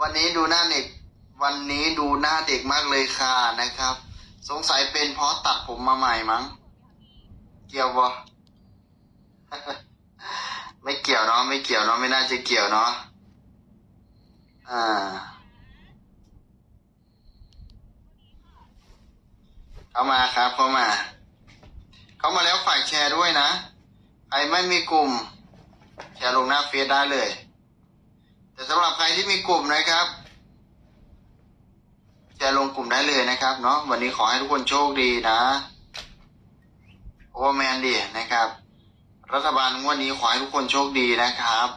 วันนี้ดูหน้าเด็ก วันนี้ดูหน้าเด็กมากเลยค่ะนะครับ สงสัยเป็นเพราะตัดผมมาใหม่มั้ง เกี่ยวบ่ไม่เกี่ยวเนาะไม่เกี่ยวเนาะไม่น่าจะเกี่ยวเนาะอ่าเข้ามาครับเข้ามา เข้ามาแล้วฝากแชร์ด้วยนะใครไม่มีกลุ่ม แชร์ลงหน้าเฟซได้เลย แต่สำหรับใครที่มีกลุ่มนะครับแชร์ลงกลุ่มได้เลยนะครับเนาะวันนี้ขอให้ทุกคนโชคดีนะโอเวอร์แมนดีนะครับ รัฐบาลงวดนี้ขอให้ทุกคนโชคดีนะครับ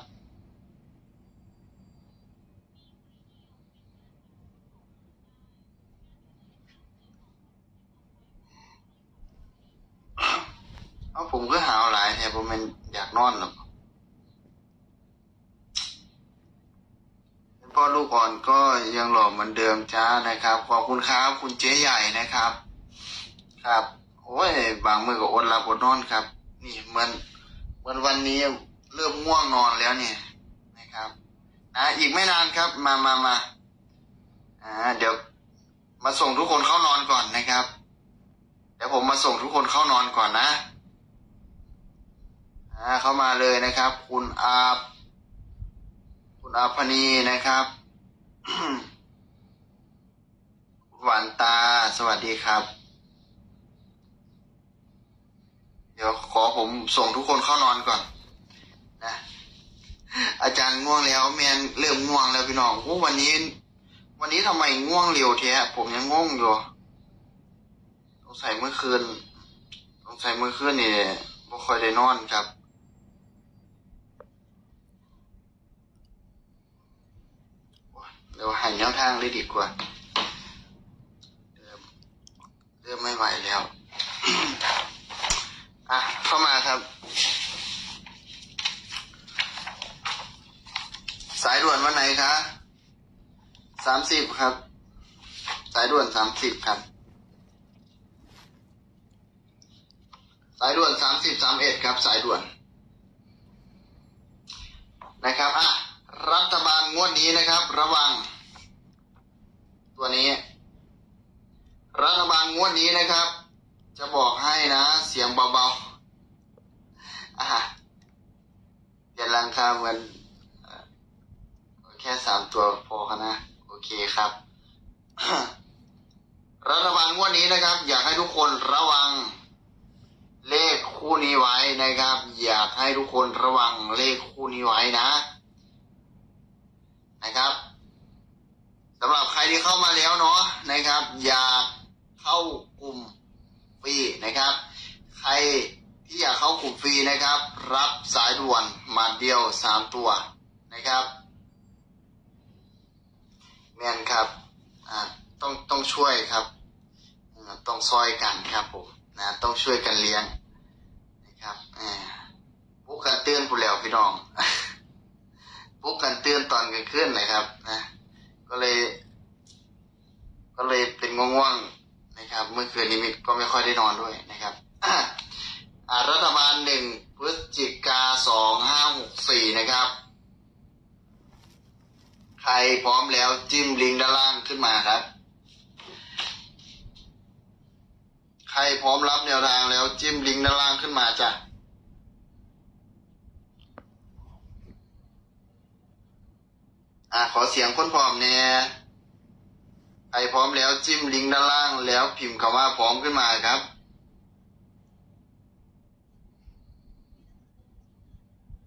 เอาผมก็หาวหลายแทผมมันอยากนอนหรอก พ่อลูกอ่อนก็ยังหล่อเหมือนเดิมจ้านะครับ ขอบคุณครับคุณเจ๊ใหญ่นะครับ ครับ โอ้ย บางมือก็อดหลับอดนอนครับ นี่เหมือนเหมือนวันนี้เริ่มง่วงนอนแล้วเนี่ยนะครับนะอีกไม่นานครับมามามาอ่าเดี๋ยวมาส่งทุกคนเข้านอนก่อนนะครับ เดี๋ยวผมมาส่งทุกคนเข้านอนก่อนนะอ่าเข้ามาเลยนะครับ คุณอาบ คุณอาพนีนะครับ หวานตาสวัสดีครับ เดี๋ยวขอผมส่งทุกคนเข้านอนก่อน นะ อาจารย์ง่วงแล้วแมนเริ่มง่วงแล้วพี่น้องอวันนี้ วันนี้ทำไมง่วงเร็วแท้ผมยังง่วงอยู่สงสัยเมื่อคืนสงสัยเมื่อคืนนี่ไม่ค่อยได้นอนครับ เดี๋ยแนวทางเลยดีกว่าเริ่มเริ่มไม่ไหวแล้ว อะ เข้ามาครับ สายด่วนวันไหนคะสามสิบครับ สายด่วนสามสิบครับ สายด่วนสามสิบสามเอ็ดครับ สายด่วน นะครับ อะ รัฐบาลงวดนี้นะครับ ระวัง ตัวนี้ รัฐบาลงวดนี้นะครับ จะบอกให้นะ เสียงเบาๆอะเปลี่ยนรังคาเหมือนแค่สามตัวพอกันนะโอเคครับ รัฐบาลงวดนี้นะครับ อยากให้ทุกคนระวัง เลขคู่นี้ไว้นะครับ อยากให้ทุกคนระวังเลขคู่นี้ไว้นะ นะครับสำหรับใคร ที่เข้ามาแล้วเนาะนะครับ อยากเข้ากลุ่มฟรีนะครับ ใครที่อยากเข้ากลุ่มฟรีนะครับ รับสายด่วนมาเดียวสามตัวนะครับแม่นครับอ่าต้องต้องช่วยครับต้องซอยกันครับผมนะต้องช่วยกันเลี้ยงนะครับอพวกกันเตือนผู้แล้วพี่น้องปลุกกันเตือนตอนกลางคืนนะครับนะก็เลย ก็เลยเป็นง่วงๆนะครับ เมื่อคืนนี้มิก็ไม่ค่อยได้นอนด้วยนะครับอ่ารัฐบาลหนึ่งพฤศจิกาสองห้าหกสี่นะครับ ใครพร้อมแล้วจิ้มลิงก์ด้านล่างขึ้นมาครับ ใครพร้อมรับแนวทางแล้วจิ้มลิงก์ด้านล่างขึ้นมาจ้ะอ่าขอเสียงคนพร้อมเนี่ย ใครพร้อมแล้วจิ้มลิงก์ด้านล่างแล้วพิมพ์คำว่าพร้อมขึ้นมาครับ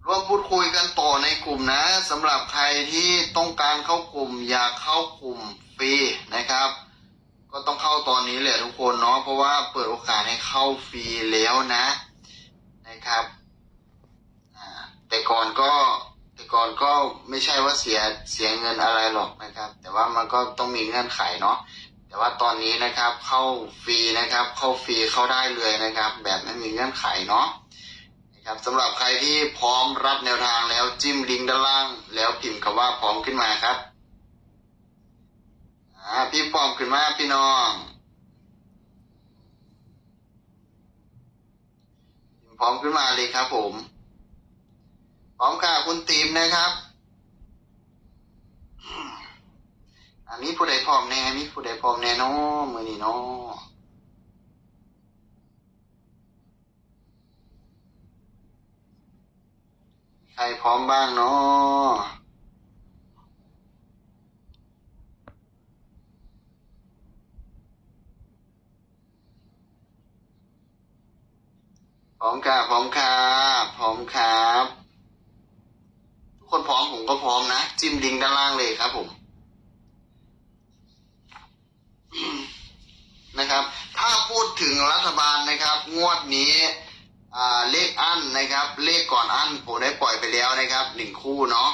ร่วมพูดคุยกันต่อในกลุ่มนะสำหรับใครที่ต้องการเข้ากลุ่มอยากเข้ากลุ่มฟรีนะครับ ก็ต้องเข้าตอนนี้แหละทุกคนเนาะเพราะว่าเปิดโอกาสให้เข้าฟรีแล้วนะนะครับแต่ก่อนก็ ก่อนก็ไม่ใช่ว่าเสียเสียเงินอะไรหรอกนะครับ แต่ว่ามันก็ต้องมีเงื่อนไขเนาะแต่ว่าตอนนี้นะครับเข้าฟรีนะครับ เข้าฟรีเข้าได้เลยนะครับ แบบไม่มีเงื่อนไขเนาะนะครับสำหรับใครที่พร้อมรับแนวทางแล้วจิ้มลิงก์ด้านล่าง แล้วพิมพ์คำว่าพร้อมขึ้นมาครับอ่าพี่พร้อมขึ้นมาพี่น้องพร้อมขึ้นมาเลยครับผม ร้อมค่ะคุณตีมนะครับอะมีผู้ใดพร้อมแน่มีผู้ใดพร้อมแน่เนาะมือนี้เนาะใครพร้อมบ้างเนาะพร้อมค่ะพร้อมค่ะพร้อมครับ คนพร้อมผมก็พร้อมนะ จิ้มลิงก์ด้านล่างเลยครับผมนะครับ ถ้าพูดถึงรัฐบาลนะครับ งวดนี้เลขอั้นนะครับ เลขก่อนอั้นผมได้ปล่อยไปแล้วนะครับหนึ่งคู่เนาะ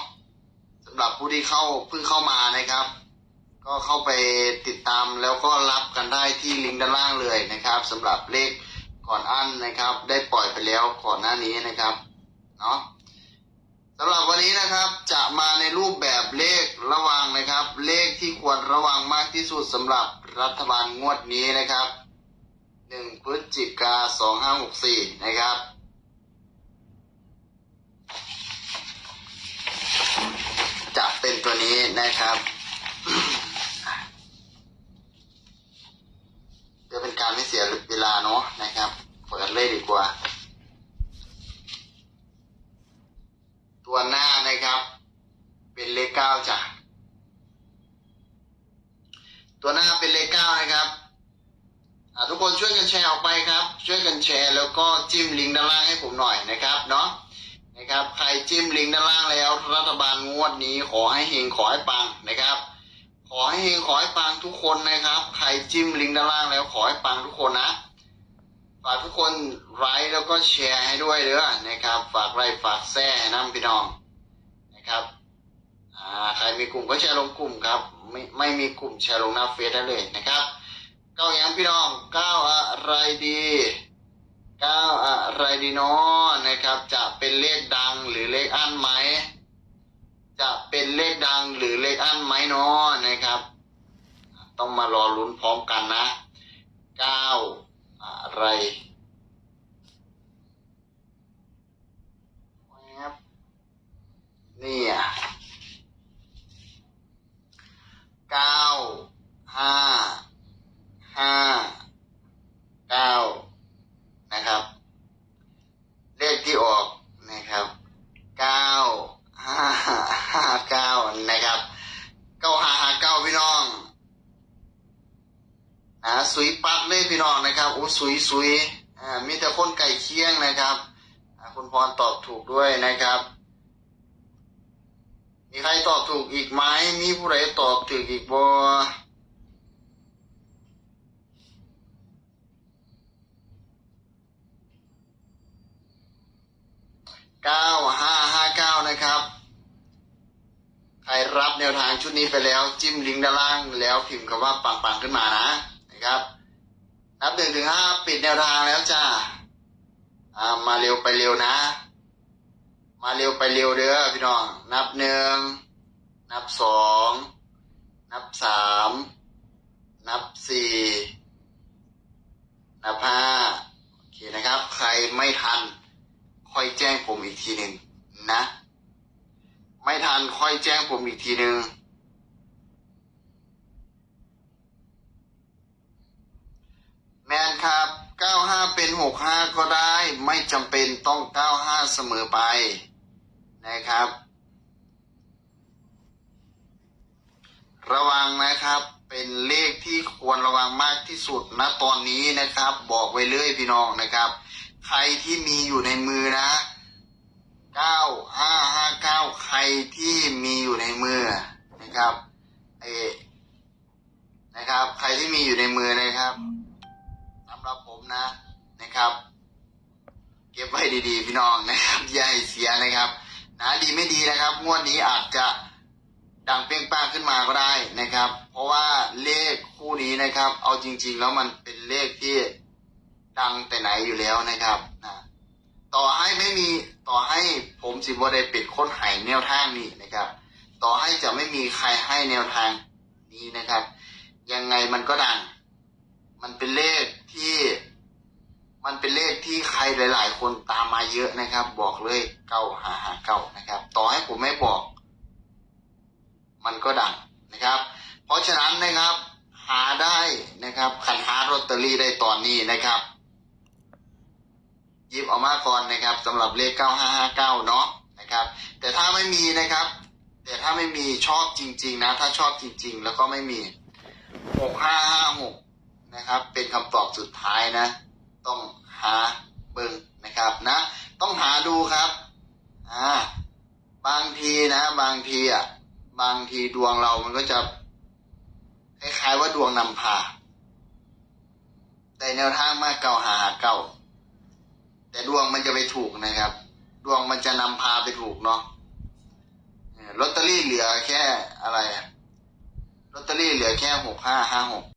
สำหรับผู้ที่เข้าเพิ่งเข้ามานะครับ ก็เข้าไปติดตามแล้วก็รับกันได้ที่ลิงก์ด้านล่างเลยนะครับสำหรับเลขก่อนอั้นนะครับ ได้ปล่อยไปแล้วก่อนหน้านี้นะครับเนาะ สำหรับวันนี้นะครับจะมาในรูปแบบเลขระวังนะครับ เลขที่ควรระวังมากที่สุดสำหรับรัฐบาลงวดนี้นะครับหนึ่งพฤศจิกาสองห้าหกสี่นะครับจะเป็นตัวนี้นะครับเพื่อเป็นการไม่เสียเวลาเนาะนะครับ เปิดเลยดีกว่า ตัวหน้านะครับ เป็นเลขเก้าจ้ะ ตัวหน้าเป็นเลขเก้านะครับอ่าทุกคนช่วยกันแชร์ออกไปครับ ช่วยกันแชร์แล้วก็ จิ้มลิงก์ด้านล่างให้ผมหน่อยนะครับเนาะนะครับ ใครจิ้มลิงก์ด้านล่างแล้ว รัฐบาลงวดนี้ขอให้เฮงขอให้ปังนะครับ ขอให้เฮงขอให้ปังทุกคนนะครับ ใครจิ้มลิงก์ด้านล่างแล้วขอให้ปังทุกคนนะฝากทุกคนไลค์แล้วก็แชร์ให้ด้วยเด้อนะครับ ฝากไลค์ฝากแซ่น้ำพี่น้องนะครับอ่าใครมีกลุ่มก็แชร์ลงกลุ่มครับ ไม่ไม่มีกลุ่มแชร์ลงหน้าเฟซได้เลยนะครับก้าอย่างพี่น้องก้าวอะไรดี เก้าอะไรดีเนาะนะครับ จะเป็นเลขดังหรือเลขอั้นไหม จะเป็นเลขดังหรือเลขอั้นไหมเนาะนะครับ ต้องมารอลุ้นพร้อมกันนะเก้าอะไรแว๊บนี่อะเก้าห้าห้าเก้านะครับ เลขที่ออกนะครับเก้าห้าห้าเก้านะครับ เก้าหาหาเก้าพี่น้องอ่าสุยปัดเลยพี่น้องนะครับโอ้สุยสุยอ่ามีแต่คนไก่เคียงนะครับคุณพรตอบถูกด้วยนะครับ มีใครตอบถูกอีกไหมมีผู้ใดตอบถูกอีกบ่เก้านะครับ ใค รับแนวทางชุดนี้ไปแล้วจิ้มลิงก์ด้านล่างแล้วพิมพ์คำว่าปังๆขึ้นมานะนะครับ นับหนึ่งถึงห้าปิดแนวทางแล้วจ้าอ่ามาเร็วไปเร็วนะ มาเร็วไปเร็วเด้อพี่น้องนับหนึ่งนับสองนับสามนับสี่นับห้าโอเคนะครับ ใครไม่ทันค่อยแจ้งผมอีกทีหนึ่งนะ ไม่ทันค่อยแจ้งผมอีกทีหนึ่งแมนครับ 95 เป็น 65 ก็ได้ ไม่จำเป็นต้อง 95 เสมอไปนะครับ ระวังนะครับเป็นเลขที่ควรระวังมากที่สุดณตอนนี้นะครับ บอกไว้เลยพี่น้องนะครับ ใครที่มีอยู่ในมือนะ 9559ใครที่มีอยู่ในมือนะครับเออนะครับ ใครที่มีอยู่ในมือนะครับสำหรับผมนะนะครับ เก็บไว้ดีๆ พี่น้องนะครับอย่าให้เสียนะครับนะดีไม่ดีนะครับ งวดนี้อาจจะดังเปรี้ยงป้างขึ้นมาก็ได้นะครับ เพราะว่าเลขคู่นี้นะครับ เอาจริง ๆ แล้วมันเป็นเลขที่ดังแต่ไหนอยู่แล้วนะครับนะ ต่อให้ไม่มีต่อให้ผมสิบวได้ปิดค้นไห้แนวทางนี้นะครับ ต่อให้จะไม่มีใครให้แนวทางนี้นะครับ ยังไงมันก็ดัง มันเป็นเลขที่ มันเป็นเลขที่ใครหลาย ๆ คนตามมาเยอะนะครับ บอกเลยเก้าหาหาเก้านะครับ ต่อให้ผมไม่บอก มันก็ดังนะครับ เพราะฉะนั้นนะครับ หาได้นะครับขันหาลอตเตอรี่ได้ตอนนี้นะครับ ยิบออกมาก่อนนะครับสำหรับเลข 9559 เนาะนะครับ แต่ถ้าไม่มีนะครับ แต่ถ้าไม่มีชอบจริง ๆ นะ ถ้าชอบจริง ๆ แล้วก็ไม่มี 6556 นะครับ เป็นคำตอบสุดท้ายนะ ต้องหาเบิ่งนะครับนะ ต้องหาดูครับอ่าบางทีนะ บางทีอะบางทีดวงเรามันก็จะคล้ายๆว่าดวงนำพา แต่แนวทางมากเก่าหาหาเก่า แต่ดวงมันจะไปถูกนะครับ ดวงมันจะนำพาไปถูกเนาะลอตเตอรี่เหลือแค่อะไรลอตเตอรี่เหลือแค่หกห้าห้าหก